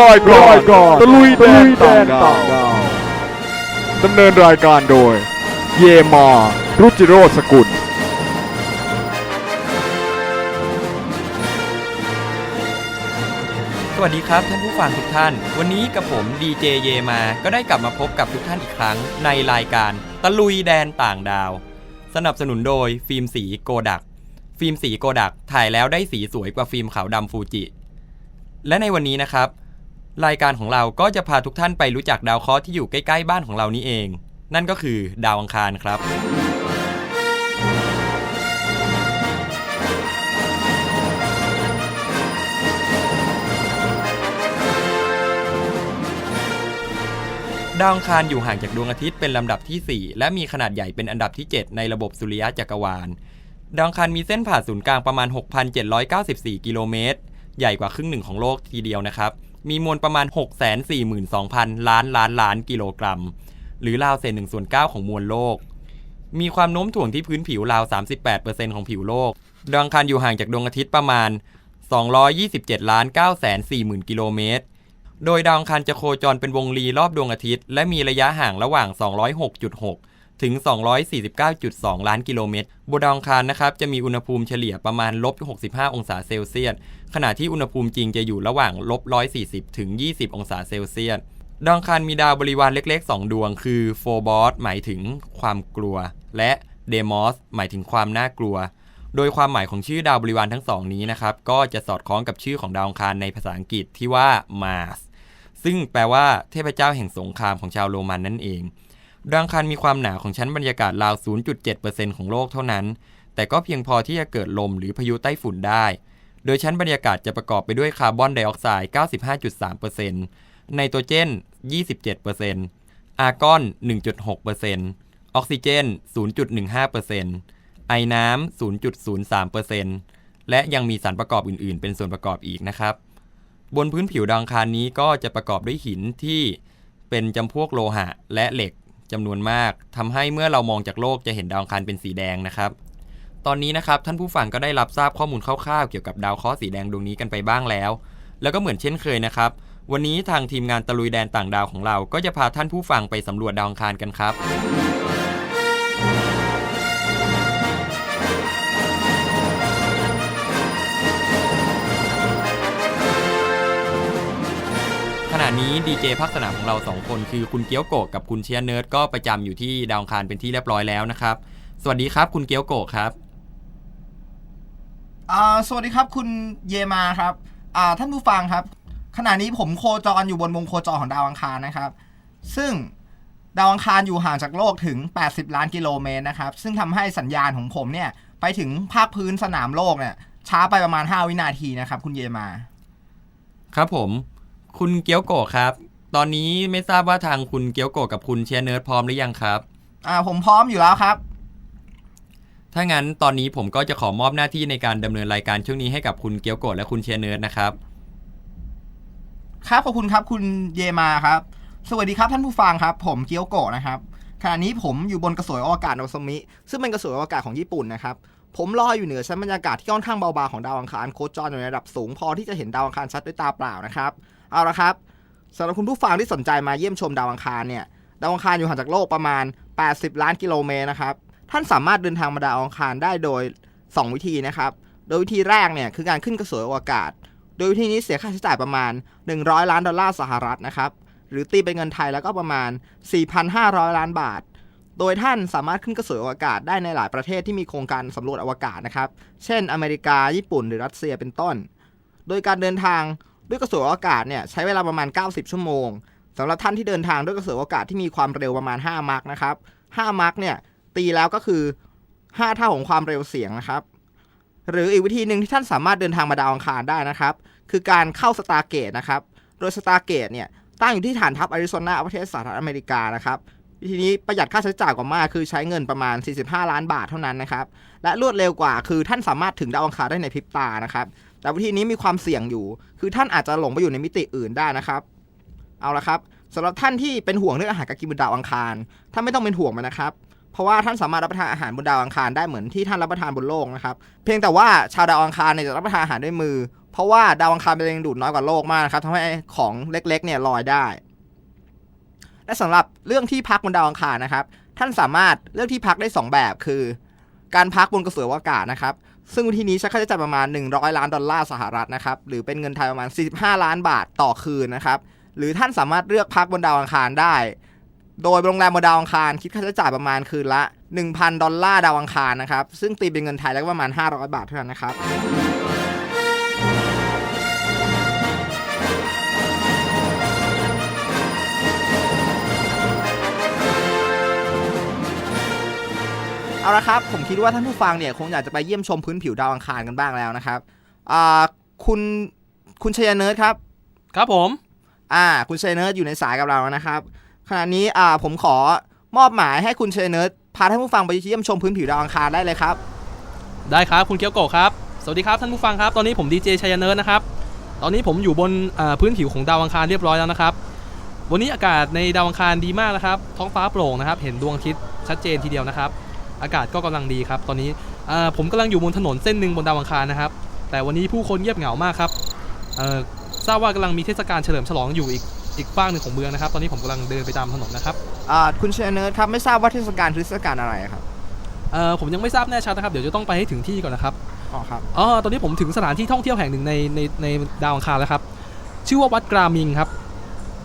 รายการรายการตะลุยแดนตะลุยแดต่างนดาต่างดาววดำเนินรายการโดย เยมา รุจิโรสกุล สวัสดีครับท่านผู้ฟังทุกท่าน วันนี้กับผมดีเจเยมาก็ได้กลับมาพบกับทุกท่านอีกครั้งในรายการตะลุยแดนต่างดาว สนับสนุนโดยฟิล์มสีโกดัก ฟิล์มสีโกดักถ่ายแล้วได้สีสวยกว่าฟิล์มขาวดำฟูจิ และในวันนี้นะครับ รายการของเราก็จะพาทุกท่านไปรู้จักดาวเคราะห์ที่อยู่ใกล้ ๆ บ้านของเรานี่เอง นั่นก็คือดาวอังคารครับ ดาวอังคารอยู่ห่างจากดวงอาทิตย์เป็นลำดับที่ 4 และมีขนาดใหญ่เป็นอันดับที่ 7 ในระบบสุริยะจักรวาล ดาวอังคารมีเส้นผ่าศูนย์กลางประมาณ 6,794 กิโลเมตร ใหญ่กว่าครึ่งหนึ่งของโลกทีเดียวนะครับ มีมวลประมาณ 642,000 ล้านล้านล้านกิโลกรัม หรือราวเศษ1ส่วน9ของมวลโลก มีความโน้มถ่วงที่พื้นผิวราว 38%ของผิวโลก ดวอังคารอยู่ห่างจากดวงอาทิตย์ประมาณ 227ล้าน9 4 0 0 0กิโลเมตร โดยดาวอังคารจะโคจรเป็นวงรีรอบดวงอาทิตย์ และมีระยะห่างระหว่าง 206.6 ถึง 249.2 ล้านกิโลเมตร บนดาวงคารนะครับจะมีอุณหภูมิเฉลี่ยประมาณลบ65 องศาเซลเซียส ขณะที่อุณหภูมิจริงจะอยู่ระหว่างลบ140 ถึง 20 องศาเซลเซียส ดาวงคารมีดาวบริวารเล็ก ๆ 2 ดวง คือโฟบอสหมายถึงความกลัว และเดมอสหมายถึงความน่ากลัว โดยความหมายของชื่อดาวบริวารทั้งสองนี้นะครับก็จะสอดคล้องกับชื่อของดาวอังคารในภาษาอังกฤษที่ว่า Mars ซึ่งแปลว่าเทพเจ้าแห่งสงครามของชาวโรมันนั่นเอง ดาวอังคารมีความหนาของชั้นบรรยากาศราว 0.7%ของโลกเท่านั้น แต่ก็เพียงพอที่จะเกิดลมหรือพายุไต้ฝุ่นได้ โดยชั้นบรรยากาศจะประกอบไปด้วยคาร์บอนไดออกไซด์ 95.3%ไนโตรเจน 27%อาร์กอน 1.6%ออกซิเจน 0.15%ไอน้ำ 0.03%และยังมีสารประกอบอื่น ๆ เป็นส่วนประกอบอีกนะครับ บนพื้นผิวดาวอังคารนี้ก็จะประกอบด้วยหินที่เป็นจำพวกโลหะและเหล็ก จำนวนมากทำให้เมื่อเรามองจากโลกจะเห็นดาวอังคารเป็นสีแดงนะครับ ตอนนี้นะครับท่านผู้ฟังก็ได้รับทราบข้อมูลคร่าวๆเกี่ยวกับดาวเคราะห์สีแดงดวงนี้กันไปบ้างแล้ว แล้วก็เหมือนเช่นเคยนะครับ วันนี้ทางทีมงานตะลุยแดนต่างดาวของเรา ก็จะพาท่านผู้ฟังไปสำรวจดาวอังคารกันครับ นี้ดีเจพักสนามของเราสองคนคือคุณเกียวโกะกับคุณเชียร์เนิร์ดก็ประจำอยู่ที่ดาวอังคารเป็นที่เรียบร้อยแล้วนะครับ สวัสดีครับคุณเกียวโกะครับอ่าสวัสดีครับคุณเยมาครับอ่าท่านผู้ฟังครับ ขณะนี้ผมโคจรอยู่บนวงโคจรของดาวอังคารนะครับ ซึ่งดาวอังคารอยู่ห่างจากโลกถึง 80 ล้านกิโลเมตรนะครับ ซึ่งทำให้สัญญาณของผมเนี่ยไปถึงภาคพื้นสนามโลกเนี่ยช้าไปประมาณ 5 วินาทีนะครับ คุณเยมา ครับผม คุณเกียวโกะครับ ตอนนี้ไม่ทราบว่าทางคุณเกียวโกะกับคุณเชียร์เนิร์ดพร้อมหรือยังครับ อ่าผมพร้อมอยู่แล้วครับ ถ้างั้นตอนนี้ผมก็จะขอมอบหน้าที่ในการดำเนินรายการช่วงนี้ให้กับคุณเกียวโกะและคุณเชียร์เนิร์ดนะครับ ครับขอบคุณครับคุณเยมาครับ สวัสดีครับท่านผู้ฟังครับ ผมเกียวโกะนะครับขณะนี้ผมอยู่บนกระสวยอวกาศโนซมิ ซึ่งเป็นกระสวยอวกาศของญี่ปุ่นนะครับผมลอยอยู่เหนือชั้นบรรยากาศที่ค่อนข้างเบาบางของดาวอังคารโคจรอยู่ในระดับสูงพอที่จะเห็นดาวอังคารชัดด้วยตาเปล่านะครับ เอาละครับสำหรับคุณผู้ฟังที่สนใจมาเยี่ยมชมดาวอังคารเนี่ยดาวอังคารอยู่ห่างจากโลกประมาณ 80 ล้านกิโลเมตรนะครับท่านสามารถเดินทางมาดาวอังคารได้โดย 2 วิธีนะครับ โดยวิธีแรกเนี่ยคือการขึ้นกระสวยอวกาศ โดยวิธีนี้เสียค่าใช้จ่ายประมาณ 100 ล้านดอลลาร์สหรัฐนะครับหรือตีเป็นเงินไทยแล้วก็ประมาณ 4,500 ล้านบาท โดยท่านสามารถขึ้นกระสวยอวกาศได้ในหลายประเทศที่มีโครงการสำรวจอวกาศนะครับ เช่น อเมริกา ญี่ปุ่น หรือรัสเซียเป็นต้น โดยการเดินทาง ด้วยกระสวยอวกาศเนี่ยใช้เวลาประมาณ 90 ชั่วโมงสำหรับท่านที่เดินทางด้วยกระสวยอวกาศที่มีความเร็วประมาณ 5มาร์กนะครับ 5มาร์กเนี่ยตีแล้วก็คือ 5 เท่าของความเร็วเสียงนะครับ หรืออีกวิธีหนึ่งที่ท่านสามารถเดินทางมาดาวอังคารได้นะครับ คือการเข้าสตาร์เกตนะครับ โดยสตาร์เกตเนี่ยตั้งอยู่ที่ฐานทัพอาริโซนาประเทศสหรัฐอเมริกานะครับวิธีนี้ประหยัดค่าใช้จ่ายกว่ามากคือใช้เงินประมาณ 45 ล้านบาทเท่านั้นนะครับ และรวดเร็วกว่าคือท่านสามารถถึงดาวอังคารได้ในพริบตานะครับ แต่วิธีนี้มีความเสี่ยงอยู่ คือท่านอาจจะหลงไปอยู่ในมิติอื่นได้นะครับ เอาละครับสำหรับท่านที่เป็นห่วงเรื่องอาหารการกินบนดาวอังคาร ท่านไม่ต้องเป็นห่วงมันนะครับ เพราะว่าท่านสามารถรับประทานอาหารบนดาวอังคารได้เหมือนที่ท่านรับประทานบนโลกนะครับ เพียงแต่ว่าชาวดาวอังคารเนี่ยจะรับประทานอาหารด้วยมือ เพราะว่าดาวอังคารเป็นแรงดูดน้อยกว่าโลกมากนะครับทำให้ของเล็กๆเนี่ยลอยได้ และสำหรับเรื่องที่พักบนดาวอังคารนะครับ ท่านสามารถเลือกที่พักได้ 2 แบบคือ การพักบนกระสวยอวกาศนะครับ ซึ่งวิธีนี้ใช้ค่าใช้จ่ายประมาณ 100 ล้านดอลลาร์สหรัฐนะครับ หรือเป็นเงินไทยประมาณ 45 ล้านบาทต่อคืนนะครับ หรือท่านสามารถเลือกพักบนดาวอังคารได้ โดยโรงแรมบนดาวอังคารคิดค่าใช้จ่ายประมาณคืนละ 1,000 ดอลลาร์ดาวอังคารนะครับ ซึ่งตีเป็นเงินไทยแล้วก็ประมาณ 500 บาทเท่านั้นนะครับ ละครับ ผมคิดว่าท่านผู้ฟังเนี่ยคงอยากจะไปเยี่ยมชมพื้นผิวดาวอังคารกันบ้างแล้วนะครับอ่าคุณคุณชัยเนิร์ดครับ ครับผม อ่า คุณชัยเนิร์ดอยู่ในสายกับเรานะครับ ขณะนี้อ่าผมขอมอบหมายให้คุณชัยเนิร์ดพาท่านผู้ฟังไปเยี่ยมชมพื้นผิวดาวอังคารได้เลยครับ ได้ครับคุณเกียวโกะครับ สวัสดีครับท่านผู้ฟังครับ ตอนนี้ผมดีเจชัยเนิร์ดนะครับ ตอนนี้ผมอยู่บนเอ่อพื้นผิวของดาวอังคารเรียบร้อยแล้วนะครับ วันนี้อากาศในดาวอังคารดีมากนะครับ ท้องฟ้าโปร่งนะครับ เห็นดวงอาทิตย์ชัดเจนทีเดียวนะครับ อากาศก็กำลังดีครับ ตอนนี้เอ่อผมกำลังอยู่บนถนนเส้นหนึ่งบนดาวอังคารนะครับ แต่วันนี้ผู้คนเงียบเหงามากครับเอ่อทราบว่ากำลังมีเทศกาลเฉลิมฉลองอยู่อีกอีกฝั่งหนึ่งของเมืองนะครับ ตอนนี้ผมกำลังเดินไปตามถนนนะครับอ่าคุณชัยเนิร์ดครับไม่ทราบว่าเทศกาลคือเทศกาลอะไรครับเอ่อผมยังไม่ทราบแน่ชัดนะครับ เดี๋ยวจะต้องไปให้ถึงที่ก่อนนะครับอ๋อครับอ๋อตอนนี้ผมถึงสถานที่ท่องเที่ยวแห่งหนึ่งในในในดาวอังคารแล้วครับ ชื่อว่าวัดกรามิงครับ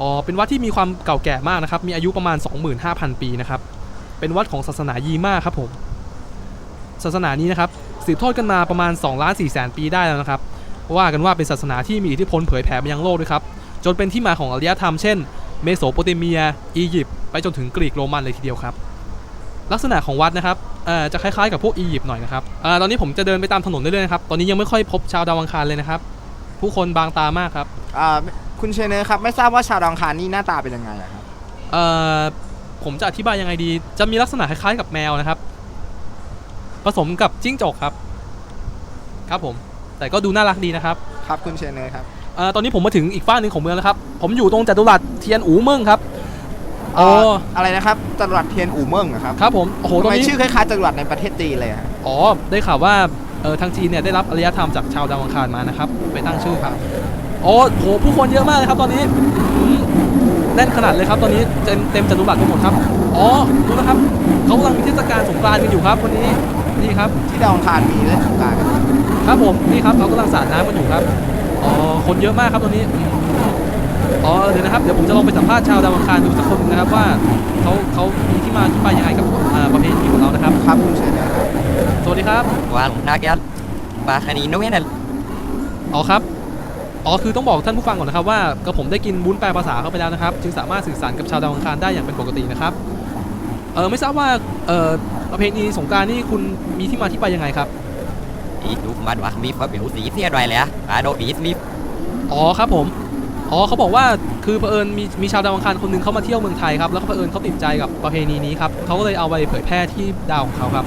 อ๋อเป็นวัดที่มีความเก่าแก่มากนะครับ มีอายุประมาณ 25,000 ปีนะครับ เป็นวัดของศาสนายีมาครับผม ศาสนานี้นะครับสืบทอดกันมาประมาณ2ล้าน4แสนปีได้แล้วนะครับ ว่ากันว่าเป็นศาสนาที่มีอิทธิพลเผยแผ่ไปยังโลกด้วยครับ จนเป็นที่มาของอารยธรรมเช่น เมโสโปเตเมีย อียิปต์ไปจนถึงกรีกโรมันเลยทีเดียวครับ ลักษณะของวัดนะครับเอ่อจะคล้ายๆกับพวกอียิปต์หน่อยนะครับเอ่อตอนนี้ผมจะเดินไปตามถนนเรื่อยๆนะครับ ตอนนี้ยังไม่ค่อยพบชาวดาวอังคารเลยนะครับ ผู้คนบางตามากครับอ่าคุณชัยเนิร์ดครับ ไม่ทราบว่าชาวดาวอังคารนี่หน้าตาเป็นยังไงอะครับเอ่อ ผมจะอธิบายยังไงดี จะมีลักษณะคล้ายๆกับแมวนะครับ ผสมกับจิ้งจกครับ ครับผม แต่ก็ดูน่ารักดีนะครับครับคุณชัยเนิร์ดครับเอ่อตอนนี้ผมมาถึงอีกฝ้ากหนึ่งของเมืองแล้วครับ ผมอยู่ตรงจัตุรัสเทียนอู่เมืองครับ โอ้อ่าอะไรนะครับจรวดเทียนอู่เมิงเหรอครับครับผม โอ้โหทำตรงไมนี้ ชื่อคล้ายๆจรวดในประเทศจีนเลยอะอ๋อ ได้ข่าวว่าเออทางจีนเนี่ยได้รับอารยธรรมจากชาวดาวอังคารมานะครับ ไปตั้งชื่อครับ โอ้โห ผู้คนเยอะมากเลยครับตอนนี้อืมแน่นขนาดเลยครับ ตอนนี้เต็มเต็มจัตุรัสไปหมดครับ อ๋อดูนะครับเขากำลังมีเทศกาลสงกรานต์กันอยู่ครับวันนี้นี่ครับ ที่ดาวอังคารมีเล่นสงกรานต์กันครับผมนี่ครับเขากำลังสาดน้ำกันอยู่ครับอ๋อคนเยอะมากครับตอนนี้อืมอ๋อเดี๋ยวนะครับเดี๋ยวผมจะลองไปสัมภาษณ์ชาวดาวอังคารดูสักคนหนึ่งนะครับว่าเขาเขามีที่มาที่ไปยังไงกับอ่าประเพณีของเรานะครับ ครับคุณชัยเนิร์ดครับสวัสดีครับ Wal nagat Bakanino yan อ๋อครับ อ๋อคือต้องบอกท่านผู้ฟังก่อนนะครับว่ากระผมได้กินวุ้นแปลภาษาเข้าไปแล้วนะครับ จึงสามารถสื่อสารกับชาวดาวอังคารได้อย่างเป็นปกตินะครับเออไม่ทราบว่าเออประเพณีสงกรารนี่คุณมีที่มาที่ไปยังไงครับ Itu madwak beef ว่าเบลสีเสียดไรเลยอะอาโดบีสบีฟอ๋อครับผมอ๋อเขาบอกว่าคือเผอิญมีมีชาวดาวอังคารคนหนึงเขามาเที่ยวเมืองไทยครับแล้วก็เผอิญเขาติดใจกับประเพณีนี้ครับเขาก็เลยเอาไปเผยแพร่ที่ดาวของเขาครับ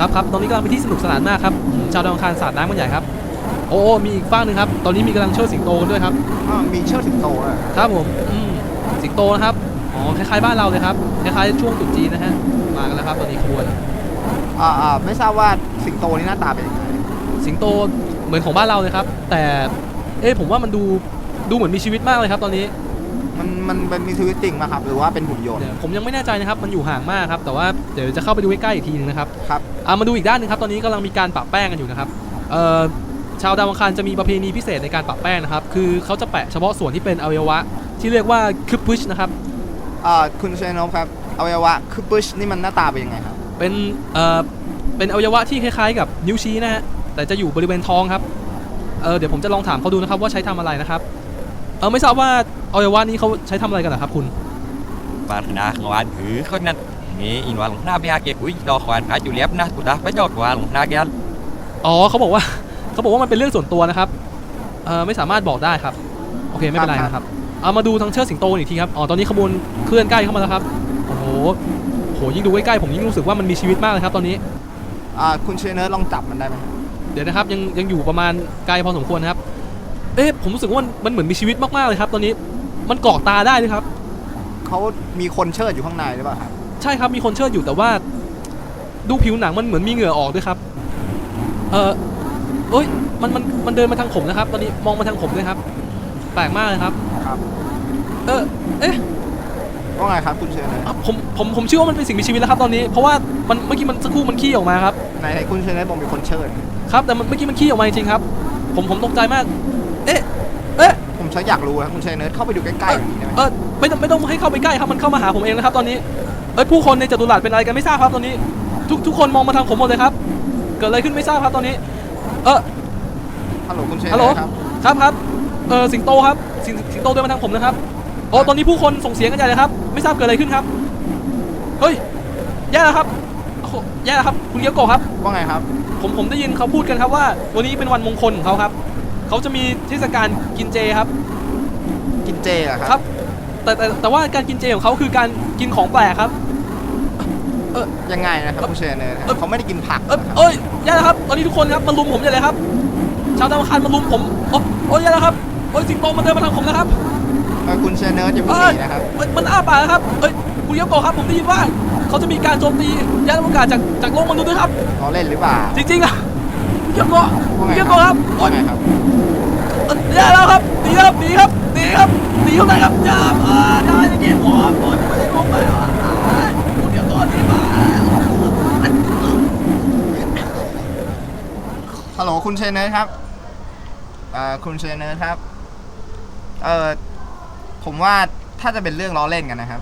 ครับครับตอนนี้กำลังเป็นที่สนุกสนานมากครับอืมชาวดาวอังคารสาดน้ำกันใหญ่ครับ โอ้มีอีกฝั่งหนึ่งครับ ตอนนี้มีกำลังเชิดสิงโตกันด้วยครับอ้าวมีเชือกสิงโตด้วยเหรอครับผมอืมสิงโตนะครับอ๋อคล้ายๆบ้านเราเลยครับคล้ายๆช่วงตรุษจีนนะฮะมากันแล้วครับตอนนี้ควรอ่าอ่าไม่ทราบว่าสิงโตนี่หน้าตาเป็นยังไงสิงโตเหมือนของบ้านเราเลยครับ แต่เอ๊ะผมว่ามันดูดูเหมือนมีชีวิตมากเลยครับตอนนี้ มันมันเป็นมีชีวิตจริงไหมครับ หรือว่าเป็นหุ่นยนต์เดี๋ยวผมยังไม่แน่ใจนะครับ มันอยู่ห่างมากครับ แต่ว่าเดี๋ยวจะเข้าไปดูใกล้ๆอีกทีหนึงนะครับครับ อ่ามาดูอีกด้านหนึงครับ ตอนนี้กำลังมีการปะแป้งกันอยู่นะครับ เอ่อ ชาวดาวอังคารจะมีประเพณีพิเศษในการปะแป้งนะครับ คือเขาจะแปะเฉพาะส่วนที่เป็นอวัยวะ ที่เรียกว่าคึบพุชนะครับอ่าคุณชัยนพครับอวัยวะคือบุชนี่มันหน้าตาเป็นยังไงครับ เป็นเอ่อเป็นอวัยวะที่คล้ายๆ กับนิ้วชี้นะฮะแต่จะอยู่บริเวณท้องครับเออเดี๋ยวผมจะลองถามเขาดูนะครับว่าใช้ทำอะไรนะครับเออไม่ทราบว่าอวัยวะนี้เขาใช้ทำอะไรกันนะครับคุณบาร์นาขวานหือคนนั้นนี่อินวาลหน้าเบียเก็บอุ้ยดอกขวานหาจุเลียบนะกูตาไปจอดวาลหน้าแกนอ๋อเขาบอกว่า เขาบอกว่ามันเป็นเรื่องส่วนตัวนะครับเออไม่สามารถบอกได้ครับ โอเคไม่เป็นไรนะครับ เอามาดูทางเชิดสิงโตอีกทีครับ อ๋อตอนนี้ขบวนเคลื่อนใกล้เข้ามาแล้วครับ โอ้โหโหยิ่งดูใกล้ๆผมยิ่งรู้สึกว่ามันมีชีวิตมากเลยครับตอนนี้ อ่าคุณชัยเนิร์ดลองจับมันได้ไหมครับเดี๋ยวนะครับยังยังอยู่ประมาณไกลพอสมควรนะครับ เอ๊ะผมรู้สึกว่ามันมันเหมือนมีชีวิตมากๆเลยครับ ตอนนี้มันเกาะตาได้ด้วยครับ เขามีคนเชิดอยู่ข้างในหรือเปล่าครับใช่ครับมีคนเชิดอยู่แต่ว่า ดูผิวหนังมันเหมือนมีเหงื่อออกด้วยครับ เออ เอ้ยมันมันมันเดินมาทางผมนะครับ ตอนนี้มองมาทางผมเลยครับ แปลกมากเลยครับ ครับ เออเอ๊ะว่าไงครับคุณเชนเนอร์อะผมผมผมเชื่อว่ามันเป็นสิ่งมีชีวิตแล้วครับตอนนี้ เพราะว่ามันเมื่อกี้มันสักครู่มันขี้ออกมาครับ ไหนไหนคุณเชนเนอร์บอกมีคนเชิญ ครับ แต่มันเมื่อกี้มันขี้ออกมาจริงๆครับ ผมผมตกใจมาก เอ๊ะ เอ๊ะ ผมชักอยากรู้ครับคุณเชนเนอร์เข้าไปดูใกล้ๆอย่างนี้ได้ไหมเออไม่ต้องไม่ต้องให้เข้าไปใกล้ครับ มันเข้ามาหาผมเองนะครับ ตอนนี้ เอ้ยผู้คนในจัตุรัสเป็นอะไรกันไม่ทราบครับตอนนี้ ทุกทุกคนมองมาทางผมหมดเลยครับ เกิดอะไรขึ้นไม่ทราบครับตอนนี้ เออฮัลโหลคุณเชนฮัลเนโหลอร์ครับครับครับเออสิงโตครับสิงสิงโตเดินมาทางผมนะครับโอ้ตอนนี้ผู้คนส่งเสียงกันใหญ่เลยครับ ไม่ทราบเกิดอะไรขึ้นครับเฮ้ยแย่แล้วครับโอ้โหแย่แล้วครับ คุณเกียวโกะครับ ว่าไงครับผมผมได้ยินเขาพูดกันครับว่า วันนี้เป็นวันมงคลของเขาครับ เขาจะมีเทศกาลกินเจครับกินเจเหรอคครัรับ แต่แต่แต่ว่าการกินเจของเขาคือการกินของแปลกครับ ยังไงนะครับคุณเชนเนอร์ครับเขาไม่ได้กินผักเอ้ยนะครับเอ้ยแย่แล้วครับ ตอนนี้ทุกคนครับมาลุมผมใหญ่เลยครับ ชาวดาวอังคารมาลุมผมโอ้โอ้ยแย่แล้วครับโอ้ยสิงโตมันเดินมาทางผมนะครับเออคุณเชนเนอร์จะพูดเอ้ยดีนะครับเอ้ยมันอ้าปากนะครับเอ้ยคุณยโกะครับผมได้ยินว่า เขาจะมีการโจมตียานอวกาศจากจากโลกมนุษย์ด้วยครับ เขาเล่นหรือเปล่าจริงๆอะคุณยโกะว่าคุณไงยโกะครับโอ้ว่าย ไงครับเอ้ยแย่แล้วครับหนีครับหนีครับหนีครับหนีเข้าไปครับอย่ามาได้จะกินผมผมไม่ได้ลงไปหรอกคุณยโกะหนีมา ฮัลโหลคุณเชนเนอร์ครับเอ่อคุณเชนเนอร์ครับ เอ่อผมว่าถ้าจะเป็นเรื่องล้อเล่นกันนะครับ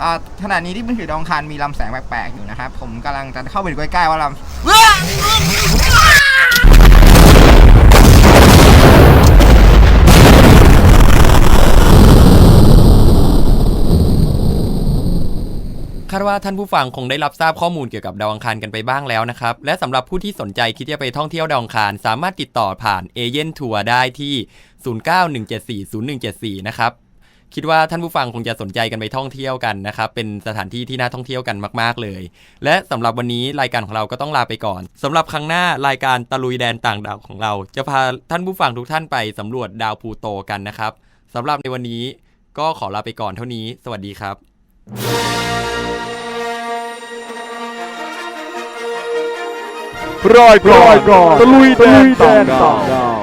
อ่าขณะนี้ที่มือถือดาวองคารมีลำแสงแปลกๆอยู่นะครับ ผมกำลังจะเข้าไปดูใกล้ๆว่าลำ คาดว่าท่านผู้ฟังคงได้รับทราบข้อมูลเกี่ยวกับดาวอังคารกันไปบ้างแล้วนะครับ และสำหรับผู้ที่สนใจคิดจะไปท่องเที่ยวดาวอังคาร สามารถติดต่อผ่านเอเย่นทัวร์ได้ที่ 0917401174 นะครับ คิดว่าท่านผู้ฟังคงจะสนใจกันไปท่องเที่ยวกันนะครับ เป็นสถานที่ที่น่าท่องเที่ยวกันมาก ๆ เลย และสำหรับวันนี้รายการของเราก็ต้องลาไปก่อนสำหรับครั้งหน้ารายการตะลุยแดนต่างดาวของเรา จะพาท่านผู้ฟังทุกท่านไปสำรวจดาวพูโตกันนะครับสำหรับในวันนี้ก็ขอลาไปก่อนเท่านี้ สวัสดีครับ รายการตะลุยแดนต่างดาว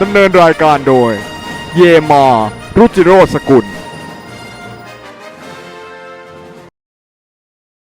ดำเนินรายการโดย เยมา รุจิโรสกุล